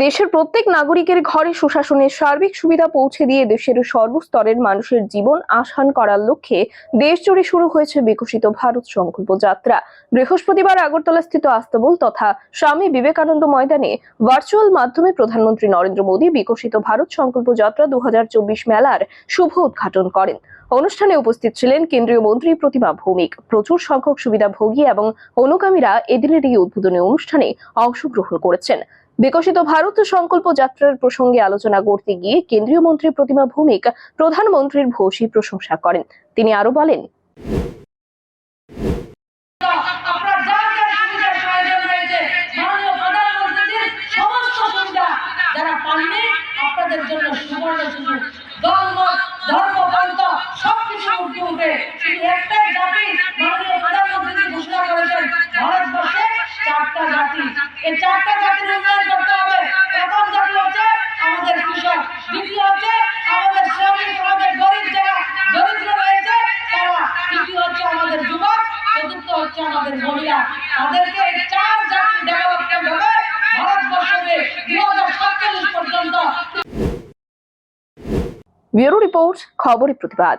দেশের প্রত্যেক নাগরিকের ঘরে সুশাসনের সার্বিক সুবিধা পৌঁছে দিয়ে দেশের সর্বস্তরের মানুষের জীবন আসান করার লক্ষ্যে দেশ জুড়ে শুরু হয়েছে বিকশিত ভারত সংকল্প যাত্রা। বৃহস্পতিবার আগরতলা স্থিত আস্তাবল তথা স্বামী বিবেকানন্দ ময়দানে ভার্চুয়াল মাধ্যমে প্রধানমন্ত্রী নরেন্দ্র মোদী বিকশিত ভারত সংকল্প যাত্রা দু হাজার চব্বিশ মেলার শুভ উদ্ঘাটন করেন। অনুষ্ঠানে উপস্থিত ছিলেন কেন্দ্রীয় মন্ত্রী প্রতিমা ভৌমিক। প্রচুর সংখ্যক সুবিধাভোগী এবং অনুগামীরা এদিনের এই উদ্বোধনী অনুষ্ঠানে অংশগ্রহণ করেছেন। বিকশিত ভারত সংকল্প যাত্রার প্রসঙ্গে আলোচনা করতে গিয়ে কেন্দ্রীয় মন্ত্রী প্রতিমা ভৌমিক প্রধানমন্ত্রীর ভূয়সী প্রশংসা করেন। তিনি আরও বলেন আপনাদের জন্য সুবর্ণ সুযোগ। জাতি। এই চারটা করতে হবে। প্রথম জাতি হচ্ছে আমাদের কৃষক। দ্বিতীয় হচ্ছে আমাদের শ্রমিক আমাদের গরিব যারা দরিদ্র রয়েছে, তারা তৃতীয় হচ্ছে আমাদের যুবক, চতুর্থ হচ্ছে আমাদের মহিলা। তাদেরকে এই চার জাতি ডেভেলপমেন্ট হবে ভারতবর্ষকে দু হাজার সাতচল্লিশ পর্যন্ত। ব্যুরো রিপোর্ট খবরের প্রতিবাদ।